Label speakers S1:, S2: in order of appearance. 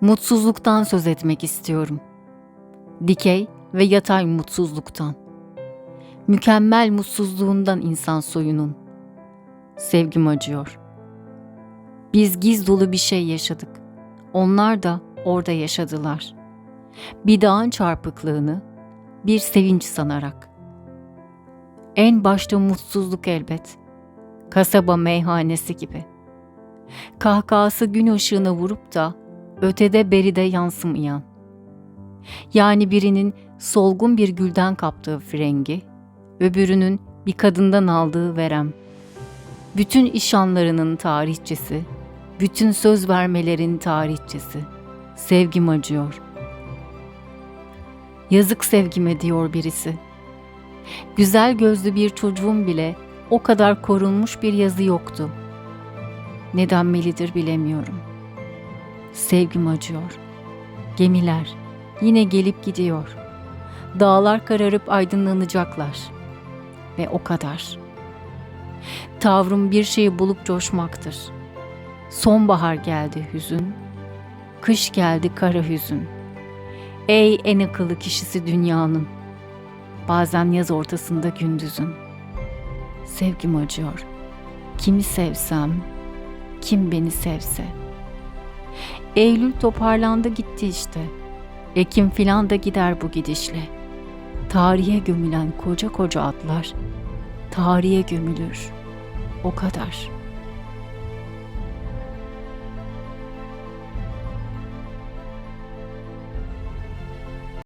S1: Mutsuzluktan söz etmek istiyorum. Dikey ve yatay mutsuzluktan. Mükemmel mutsuzluğundan insan soyunun. Sevgim acıyor. Biz giz dolu bir şey yaşadık. Onlar da orada yaşadılar. Bir dağın çarpıklığını bir sevinç sanarak. En başta mutsuzluk elbet. Kasaba meyhanesi gibi. Kahkahası gün ışığına vurup da ötede beride yansımayan. Yani birinin solgun bir gülden kaptığı frengi, öbürünün bir kadından aldığı verem. Bütün iş anlarının tarihçesi, bütün söz vermelerin tarihçesi. Sevgim acıyor. Yazık sevgime diyor birisi. Güzel gözlü bir çocuğum bile o kadar korunmuş bir yazı yoktu. Ne denmelidir bilemiyorum. Sevgim acıyor. Gemiler yine gelip gidiyor. Dağlar kararıp aydınlanacaklar. Ve o kadar. Tavrım bir şeyi bulup coşmaktır. Sonbahar geldi hüzün, kış geldi kara hüzün. Ey en akıllı kişisi dünyanın, bazen yaz ortasında gündüzün. Sevgim acıyor. Kimi sevsem, kim beni sevse. Eylül toparlandı gitti işte. Ekim filan da gider bu gidişle. Tarihe gömülen koca koca atlar, tarihe gömülür. O kadar.''